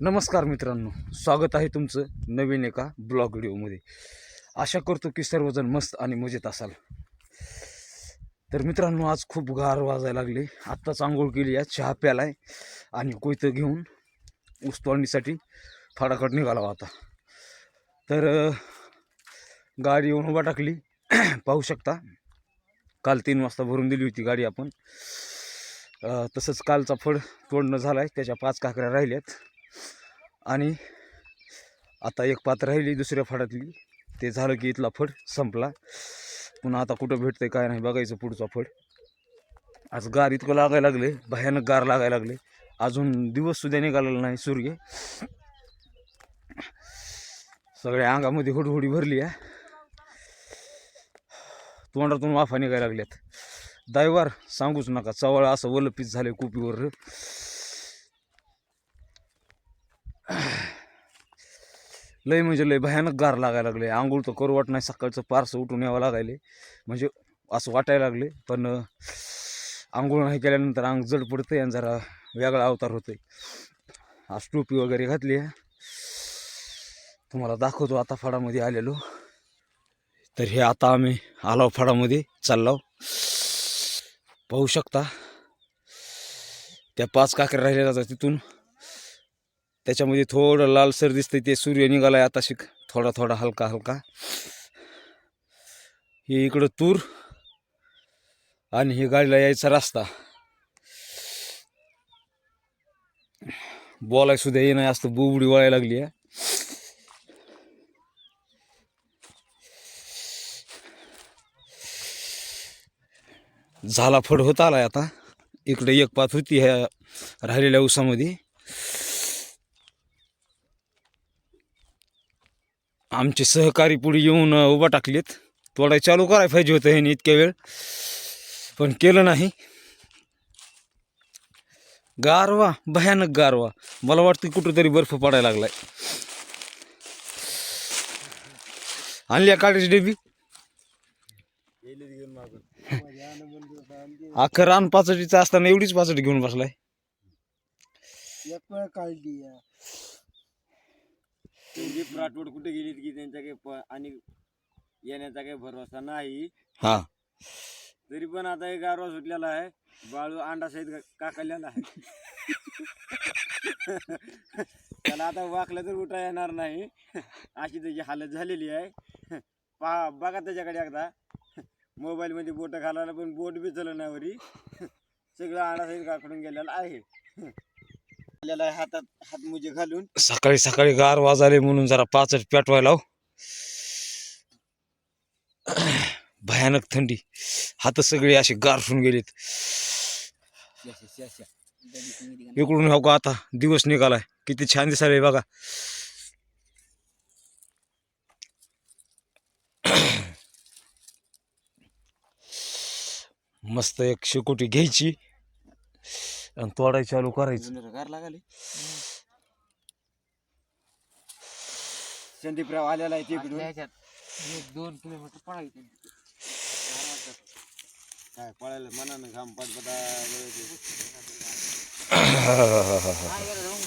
नमस्कार मित्रांनो स्वागत आहे तुमचं नवीन एका ब्लॉग व्हिडिओमध्ये. आशा करतो की सर्वजण मस्त आणि मजेत असाल. तर मित्रांनो आज खूप गार वाजायला लागले. आत्ताच आंघोळ केली आहे चहा प्यालाय आणि कोयतं घेऊन ऊस तोडणीसाठी फाडाकड निघाला होता तर गाडी येऊन उभा टाकली. पाहू शकता. काल तीन वाजता भरून दिली होती गाडी आपण. तसंच कालचा फड तोडणं झाला आहे त्याच्या पाच काकऱ्या राहिल्यात. आणि आता एक पात राहिली दुसऱ्या फडातली. ते झालं की इथला फड संपला. पुन्हा आता कुठं भेटतंय काय नाही बघायचं पुढचा फड. आज गार इतकं लागायला लागले भयानक गार लागायला लागले अजून दिवस सुद्धा निघालेला नाही सूर्य सगळ्या अंगामध्ये हुडहुडी भरली आहे. तोंडातून वाफा निघायला लागल्यात. दैवार सांगूच नका चवळ असं वलपीत झाले कुपीवर. लय म्हणजे लय भयानक गार लागायला लागले. आंघोळ तर करू वाट नाही सकाळचं पारसं उठून यावं लागायले. म्हणजे असं वाटायला लागले पण आंघोळ नाही केल्यानंतर अंग जड पडतंय आणि जरा वेगळा अवतार होतोय. आज टोपी वगैरे घातली आहे. तुम्हाला दाखवतो आता फडामध्ये आलेलो. तर हे आता आम्ही आलावफाडामध्ये फडामध्ये चाललो. पाहू शकता. त्या पाच काकऱ्या राहिल्या जातात तिथून. त्याच्यामध्ये थोडं लालसर दिसतंय ते सूर्य निघालाय आता शिक. थोडा थोडा हलका हलका. हे इकडं तूर आणि हे गाडीला यायचा रस्ता. बोलाय सुद्धा नाही असतं बुबडी वळायला लागली आहे. झाला फड होत आला आता. इकडे एक पात होती ह्या राहिलेल्या उसामध्ये. आमचे सहकारी पुढे येऊन उभा टाकलेत. तोडाय चालू करायला पाहिजे होतं ह्याने इतक्या वेळ. पण केलं नाही. गारवा भयानक गारवा. मला वाटतं कुठंतरी बर्फ पडायला लागलाय. आणली काढायची डेबी. अख्खं रान पाचटीचं असताना एवढीच पाचटी घेऊन बसलाय. काढली राठोड कुठे गेलीत की त्यांच्या काही प- आणि येण्याचा काही भरोसा नाही? हा. तरी पण आता एक गारवा सुटलेला आहे. बाळू अंडा सहित काकलेला आहे. त्याला आता वाकलं तर उठा येणार नाही. अशी त्याची हालत झालेली आहे. पहा बघा त्याच्याकडे एकदा. मोबाईल मध्ये बोट घालायला पण बोट बी चल नाही वरी. सगळं सहित काकडून गेलेला आहे. आहे हातात हात मुजे घालून. सकाळी सकाळी गार वाजाले म्हणून जरा पाचट पेटवायला लाव. भयानक थंडी. हात सगळे असे गारफून गेलेत. इकडून हो का आता. दिवस निघालाय. किती छान दिसायला बघा. मस्त एक शेकोटी घ्यायची आणि तोडाय चालू करायचं. गार लागले. संदीपराव आलेला आहे तिकडून. दोन किलोमीटर पळायचे काय पळायला मनानं घाम पटपटा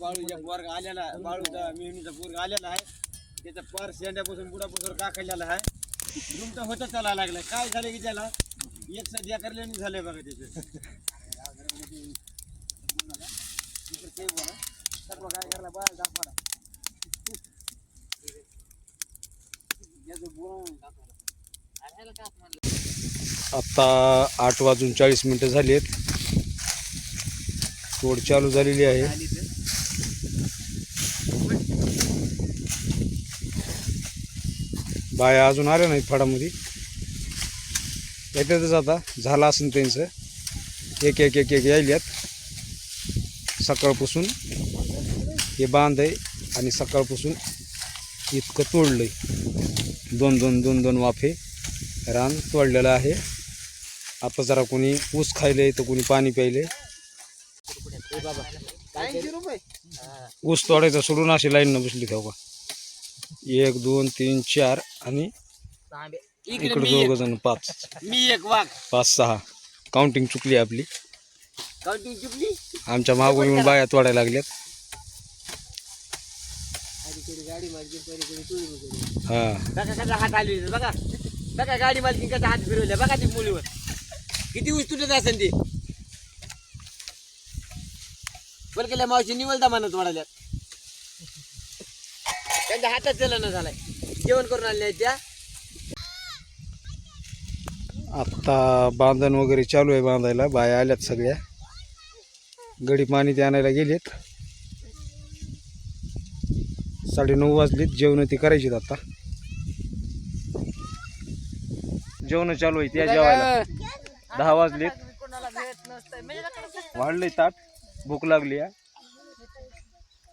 बाळू एक वर्ग आलेला आहे. बाळूचा मेहनीचा पोरग आलेला आहे. त्याचा पार शेंड्यापासून बुडापासून काखलेला आहे. रूम तर होतच चालायला लागलाय. काय झालं की त्याला? एक सध्या करल्याने झालंय बघा त्याचं. सर्व काय करायला बाहेर दाखवा. आत्ता आठ वाजून चाळीस मिनटं झाली आहेत तोड चालू झालेली आहे. बाया अजून आल्या नाहीत फडामध्ये. येतातच आता. झालं असेल त्यांचं. एक एक एक एक यायल्यात. सकाळपासून हे बांध आहे आणि सकाळपासून इतकं तोडलं आहे दोन दोन दोन दोन वाफे रान तोडलेलं आहे. आता जरा कोणी ऊस खायलं आहे तर कोणी पाणी प्यायले आहे ऊस तोडायचा सोडून अशी लाईन बसली ठेव का? एक दोन तीन चार आणि इकडे दोघ जण पाच. मी एक वाघ. पाच सहा. काउंटिंग चुकली आपली. काउंटिंग चुकली? आमच्या मागून येऊन बाया तोडायला लागल्यात. हा. हात बघा. गाडी मालकी कसा हात फिरवल्या बघा ती मुलीवर. किती ऊस तुटत असेल ती. बरं मावशी निवलता म्हणत वाढाल्यात. त्यांच्या हातात चलन झालाय. जेवण करून आले नाही त्या. आत्ता बांधण वगैरे चालू आहे बांधायला. बाया आल्यात सगळ्या. गडी पाणी ते आणायला गेलेत. साडेनऊ वाजलीत. जेवण ती करायचीत आता. जेवण चालू आहे त्या जेवायला. दहा वाजलेत. वाढले ताट. भूक लागली आहे.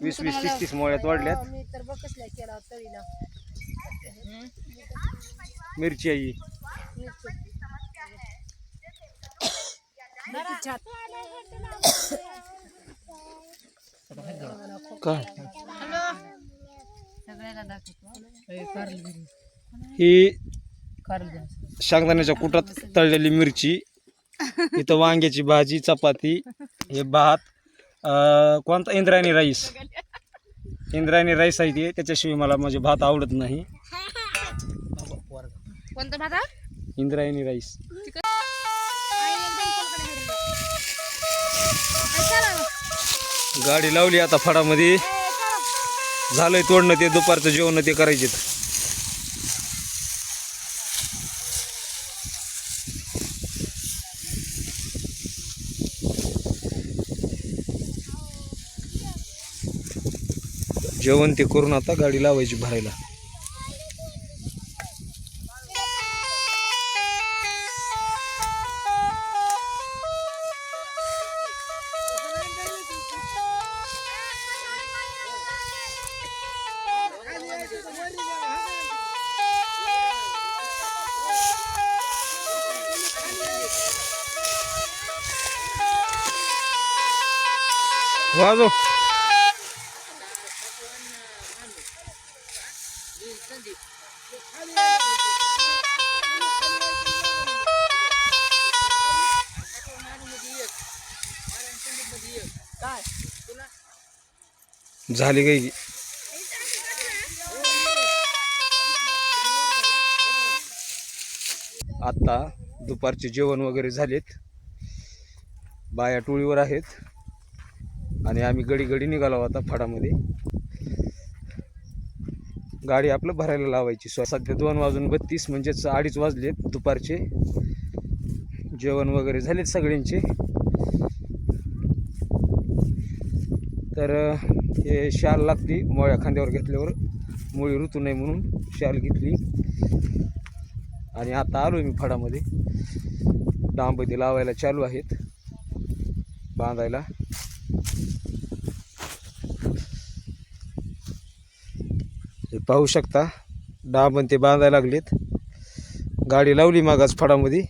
वीस वीस तीस तीस मोळ्यात वाढल्यात मी तर बघ कसल्या केला तळीला. मिरची आहे ही. काय? ही शेंगदाण्याच्या कुटात तळलेली मिरची. इथं वांग्याची भाजी चपाती हे भात कोणता? इंद्रायणी राईस. इंद्रायणी राईस आहे ते. त्याच्याशिवाय मला म्हणजे भात आवडत नाही. कोणतं भाता इंद्रायणी राईस. गाडी लावली आता फडामध्ये. झालंय तोडणं ते दुपारचं जेवण ते करायचे जेवण ते करून आता गाडी लावायची भरायला. वाजव. झाली गाई. आता दुपारचे जेवण वगैरे झालेत. बाया टोळीवर आहेत. आणि आम्ही गडी गडी निघालो आता फडामध्ये. गाडी आपलं भरायला लावायची. स्व सध्या दोन वाजून बत्तीस म्हणजेच अडीच वाजलेत दुपारचे. जेवण वगैरे झालेत सगळ्यांचे. तर हे शाल लागली मोळ्या खांद्यावर घेतल्यावर. मुळी ऋतू नाही म्हणून शाल घेतली. आणि आता आलो मी फडामध्ये. डांबती लावायला चालू आहेत. बांधायला. हे पाहू शकता डांबण ते बांधायला लागलेत. गाडी लावली मागास फडामध्ये.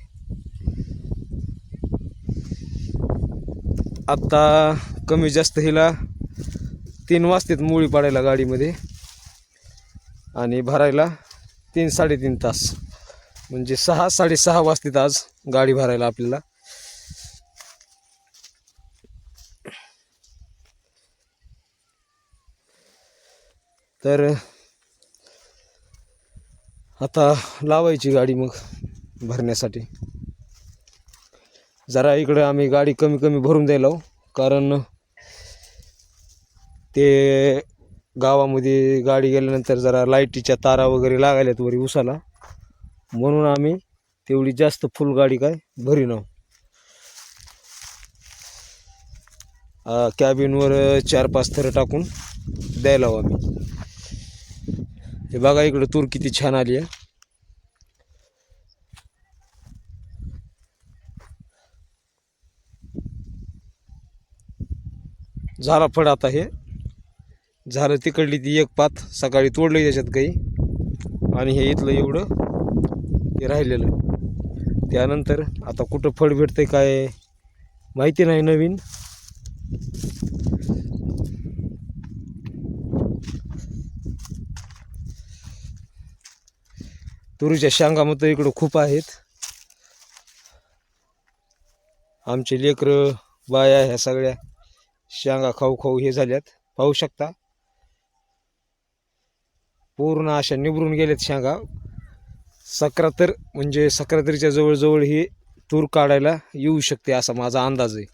आत्ता कमी जास्त हिला तीन वाजतात मुळी पाडायला गाडीमध्ये. आणि भरायला तीन साडेतीन तास. म्हणजे सहा साडेसहा वाजतात आज गाडी भरायला आपल्याला. तर आता लावायची गाडी मग भरण्यासाठी. जरा इकडं आम्ही गाडी कमी कमी भरून द्यायला कारण ते गावामध्ये गाडी गेल्यानंतर जरा लाईटीच्या तारा वगैरे लागायल्यात वरी उसाला. म्हणून आम्ही तेवढी जास्त फुल गाडी काय भरीन कॅबिनवर चार पाच थरं टाकून द्यायला हवं आम्ही. हे बघा इकडं तूर किती छान आली आहे. झाला फळ आता हे. झालं तिकडली ती एक पात सकाळी तोडली त्याच्यात काही. आणि हे इथलं एवढं हे राहिलेलं. त्यानंतर आता कुठं फळ भेटतंय काय माहिती नाही नवीन. तुरीच्या शांगा मग इकडं खूप आहेत. आमचे लेकरं बाया ह्या सगळ्या शेंगा खाऊ खाऊ हे झाल्यात. पाहू शकता. पूर्ण अशा निवरून गेल्यात शेंगा. सक्रातर म्हणजे सक्रातरीच्या जवळजवळ ही तूर काढायला येऊ शकते असा माझा अंदाज आहे.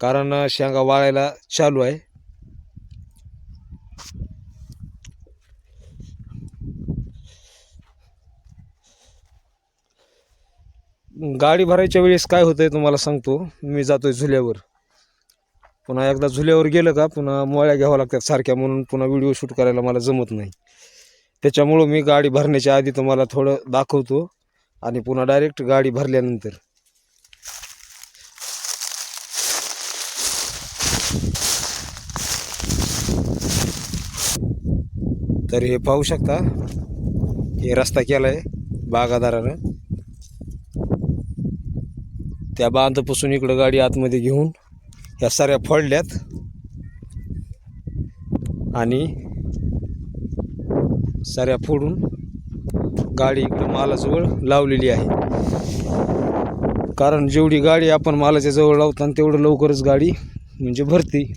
कारण शेंगा वाळायला चालू आहे. गाडी भरायच्या वेळेस काय होतंय तुम्हाला सांगतो. मी जातोय झुल्यावर. पुन्हा एकदा झुल्यावर गेलं का पुन्हा मोळ्या घ्याव्या लागतात सारख्या म्हणून पुन्हा व्हिडिओ शूट करायला मला जमत नाही. त्याच्यामुळं मी गाडी भरण्याच्या आधी तुम्हाला थोडं दाखवतो आणि पुन्हा डायरेक्ट गाडी भरल्यानंतर. तर हे पाहू शकता हे रस्ता केलाय बागादारानं. त्या बांधपासून इकडं गाडी आतमध्ये घेऊन ह्या साऱ्या फोडल्यात. आणि साऱ्या फोडून गाडी इकडं मालाजवळ लावलेली आहे. कारण जेवढी गाडी आपण मालाच्या जवळ लावताना तेवढं लवकरच गाडी म्हणजे भरती.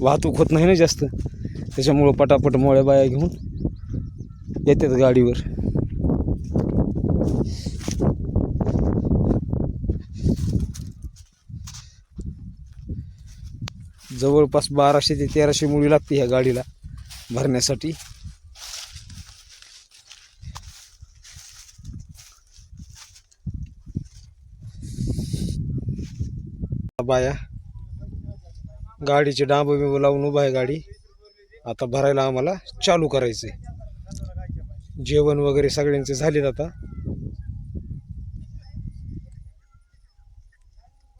वाहतूक होत नाही ना जास्त. त्याच्यामुळं पटापट मोळ्या बाया घेऊन येतात गाडीवर. जवळपास बाराशे ते तेराशे मुळी लागते ह्या गाडीला भरण्यासाठी. बाया गाडीचे डांब बिंब लावून उभा आहे गाडी. आता भरायला आम्हाला चालू करायचंय. जेवण वगैरे सगळ्यांचे झालेत आता.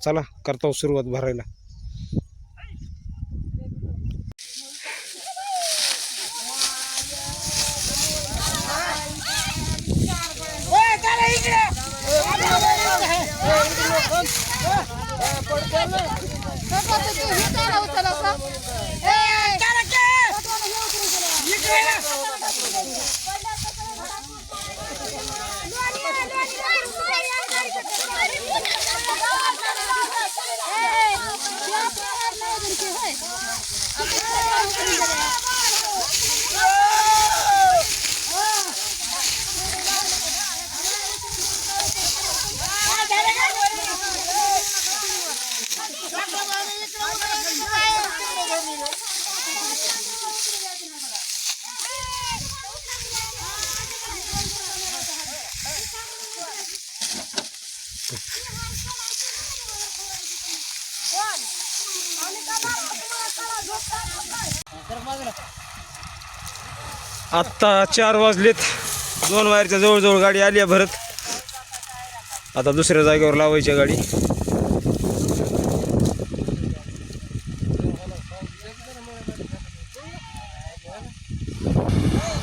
चला करताव सुरुवात भरायला. Hey! आत्ता चार वाजलेत. दोन वायरच्या जवळजवळ गाडी आली आहे भरत. आता दुसऱ्या जागेवर लावायची गाडी.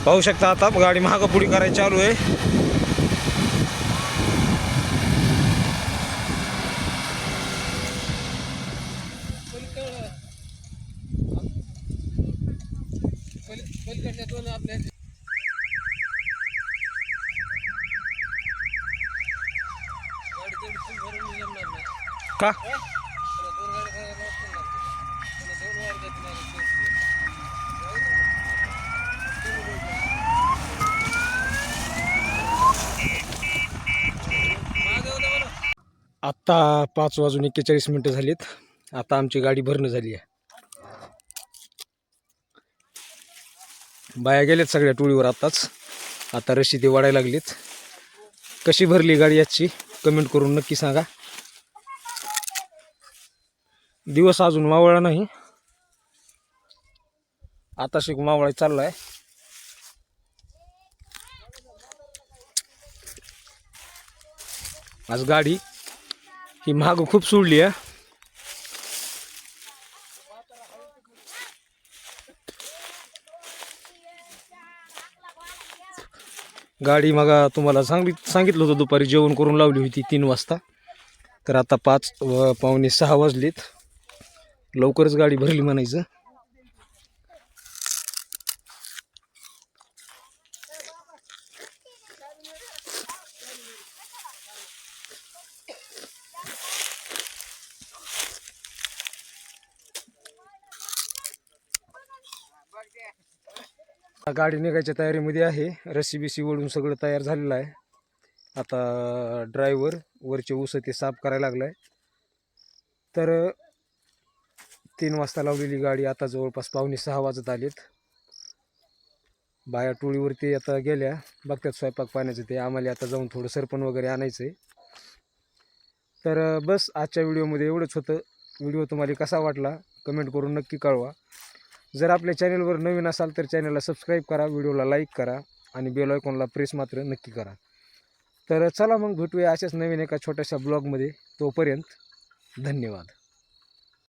पाहू शकता आता गाडी महागपुडी करायची चालू आहे का आत्ता पाच वाजून एक्केचाळीस मिनटं झालीत. आता आमची गाडी भरणं झाली आहे. बाया गेल्यात सगळ्या टोळीवर आत्ताच. आता रशी ते वाढायला लागलीत. कशी भरली गाडी याची कमेंट करून नक्की सांगा. दिवस अजून मावळा नाही. आता शिक मावळा चाललाय. आज गाडी ही महाग खूप सोडली आहे. गाडी मग तुम्हाला सांगली सांगितलं होतं दुपारी जेवण करून लावली होती तीन वाजता. तर आता पाच व पावणे सहा वाजलीत. लवकरच गाडी भरली म्हणायचं. आता गाडी निघायच्या तयारीमध्ये आहे. रस्सी बिसी वळून सगळं तयार झालेलं आहे. आता ड्रायव्हर वरचे ऊस ते साफ करायला लागलाय. तर तीन वाजता लावलेली गाडी आता जवळपास पावणे सहा वाजत आलीत. बाया टोळीवरती आता गेल्या. बघतात स्वयंपाक पाण्याचं ते. आम्हाला आता जाऊन थोडं सरपण वगैरे आणायचं आहे तर बस आजच्या व्हिडिओमध्ये एवढंच होतं. व्हिडिओ तुम्हाला कसा वाटला? कमेंट करून नक्की कळवा. जर आपल्या चॅनलवर नवीन असाल तर चॅनलला सबस्क्राईब करा व्हिडिओला लाईक करा आणि बेल आयकॉनला प्रेस मात्र नक्की करा. तर चला मग भेटूया अशाच नवीन एका छोट्याशा ब्लॉगमध्ये तोपर्यंत धन्यवाद.